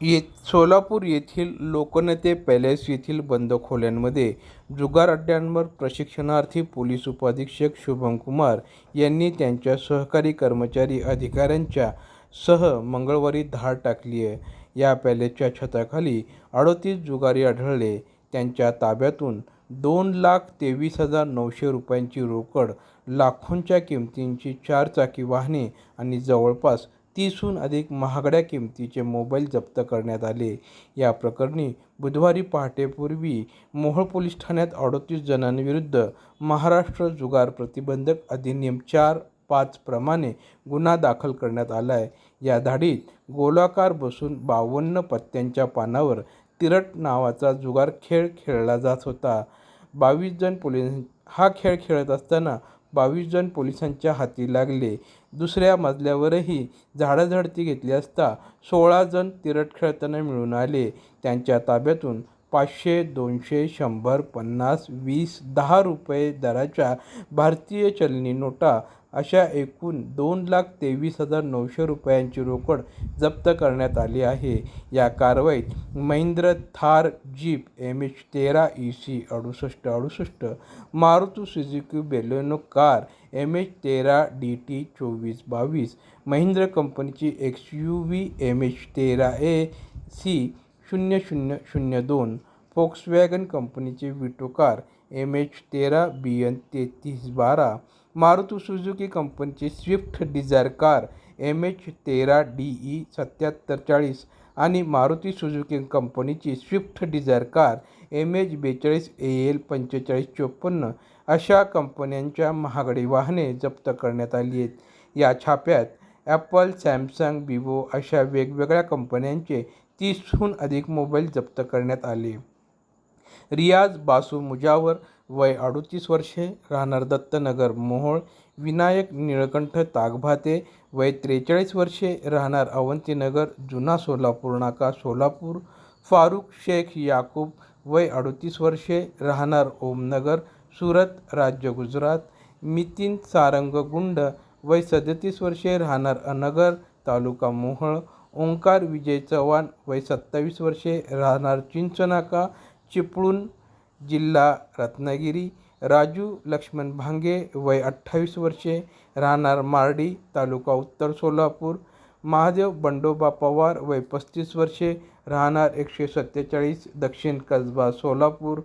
ये सोलापूर येथील लोकनेते पॅलेस येथील बंद खोल्यांमध्ये जुगार अड्ड्यांवर प्रशिक्षणार्थी पोलीस उपाधीक्षक शुभम कुमार यांनी त्यांच्या सहकारी कर्मचारी अधिकाऱ्यांच्या सह मंगळवारी धाड टाकली आहे. या पॅलेसच्या छताखाली अडोतीस जुगारी आढळले. त्यांच्या ताब्यातून दोन लाख तेवीस हजार नऊशे रुपयांची रोकड लाखोंच्या किमतींची चारचाकी वाहने आणि जवळपास तीसहून अधिक महागड्या किमतीचे मोबाईल जप्त करण्यात आले. या प्रकरणी बुधवारी पहाटेपूर्वी मोहोळ पोलीस ठाण्यात अडोतीस जणांविरुद्ध महाराष्ट्र जुगार प्रतिबंधक अधिनियम चार पाच प्रमाणे गुन्हा दाखल करण्यात आला आहे या धाडीत गोलाकार बसून बावन्न पत्त्यांच्या पानावर तिरट नावाचा जुगार खेळ खेळला जात होता. बावीस जण पोलीस हा खेळ खेळत असताना बावीस जण पोलिसांच्या हाती लागले. दुसऱ्या मजल्यावरही झाडाझडती घेतली असता सोळा जण तिरट खेळताना मिळून आले. त्यांच्या ताब्यातून पाचशे दोनशे शंभर पन्नास वीस दहा रुपये दराच्या भारतीय चलनी नोटा अशा एकूण दोन लाख तेवीस हजार नऊशे रुपयांची रोकड जप्त करण्यात आली आहे. या कारवाईत Mahindra Thar jeep M H तेरा ई सी अडुसष्ट अडुसष्ट Maruti Suzuki Baleno car M H तेरा डी टी चोवीस बावीस महिंद्र कंपनीची X U V M H तेरा ए सी शून्य शून्य शून्य दोन फोक्सवॅगन कंपनीचे विटो कार एम एच तेरा बी एन तेहतीस बारा मारुती सुझुकी कंपनीची Swift Dzire car M H तेरा डी ई सत्याहत्तर चाळीस आणि मारुती सुझुकी कंपनीची Swift Dzire car M H बेचाळीस ए एल पंचेचाळीस चोपन्न अशा कंपन्यांच्या महागडी वाहने जप्त करण्यात आली आहेत. या छाप्यात ॲपल सॅमसंग विवो अशा वेगवेगळ्या कंपन्यांचे तीसहून अधिक मोबाईल जप्त करण्यात आले. रियाज बासू मुजावर वय अडोतीस वर्षे राहणार दत्तनगर मोहोळ विनायक निळकंठ तागभाते वय त्रेचाळीस वर्षे राहणार अवंतीनगर जुना सोलापूर नाका सोलापूर फारुख शेख याकूब वय अडोतीस वर्षे राहणार ओमनगर सुरत राज्य गुजरात मितीन सारंग गुंड वय सदतीस वर्षे राहणार अनगर तालुका मोहोळ ओंकार विजय चव्हाण वय सत्तावीस वर्षे राहणार चिंचनाका चिपळूण जिल्हा रत्नागिरी. राजू लक्ष्मण भांगे वय अठ्ठावीस वर्षे राहणार मार्डी तालुका उत्तर सोलापूर. महादेव बंडोबा पवार वय पस्तीस वर्षे राहणार एकशे सत्तेचाळीस दक्षिण कसबा सोलापूर.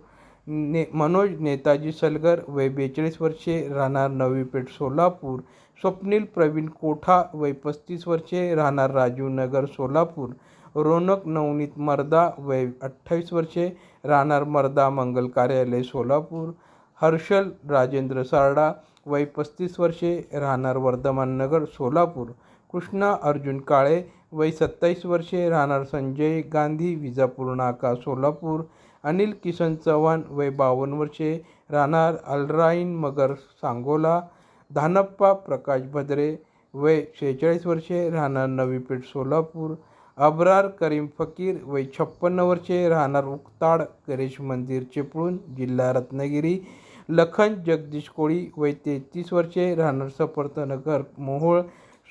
ने मनोज नेताजी सलगर वय बेचाळीस वर्षे राहणार नवी पेठ सोलापूर. स्वप्नील प्रवीण कोठा वय पस्तीस वर्षे राहणार राजीव नगर सोलापूर. रोनक नवनीत मर्दा वय अठ्ठावीस वर्षे राहणार मर्दा मंगल कार्यालय सोलापूर. हर्षल राजेंद्र सारडा वय पस्तीस वर्षे राहणार वर्धमान नगर सोलापूर. कृष्णा अर्जुन काळे वय सत्तावीस वर्षे राहणार संजय गांधी विजापूर नाका सोलापूर. अनिल किसन चव्हाण वय बावन्न वर्षे राहणार अलराईन मगर सांगोला. धानप्पा प्रकाश भद्रे वय शेहेचाळीस वर्षे राहणार नवी पेठ सोलापूर. अब्रार करीम फकीर वय छप्पन्न वर्षे राहणार उक्ताड गणेश मंदिर चिपळूण जिल्हा रत्नागिरी. लखन जगदीश कोळी वय तेहतीस वर्षे राहणार सफरतनगर मोहोळ.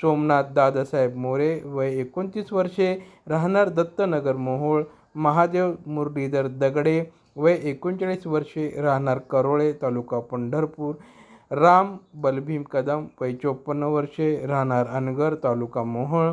सोमनाथ दादासाहेब मोरे वय एकोणतीस वर्षे राहणार दत्तनगर मोहोळ. महादेव मुरलीधर दगडे वय एकोणचाळीस वर्षे राहणार करोळे तालुका पंढरपूर. राम बलभीम कदम वय चोपन्न वर्षे राहणार अनगर तालुका मोहोळ.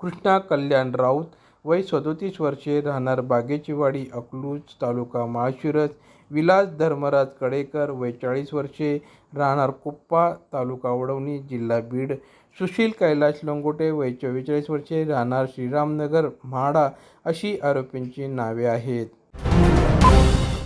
कृष्णा कल्याण राऊत वय सदोतीस वर्षे राहणार बागेचीवाडी अकलूज तालुका माळशिरस. विलास धर्मराज कडेकर वय चाळीस वर्षे राहणार कुप्पा तालुका वडवणी जिल्हा बीड. सुशील कैलाश लंगोटे वय चव्वेचाळीस वर्षे राहणार श्रीरामनगर म्हाडा अशी आरोपींची नावे आहेत.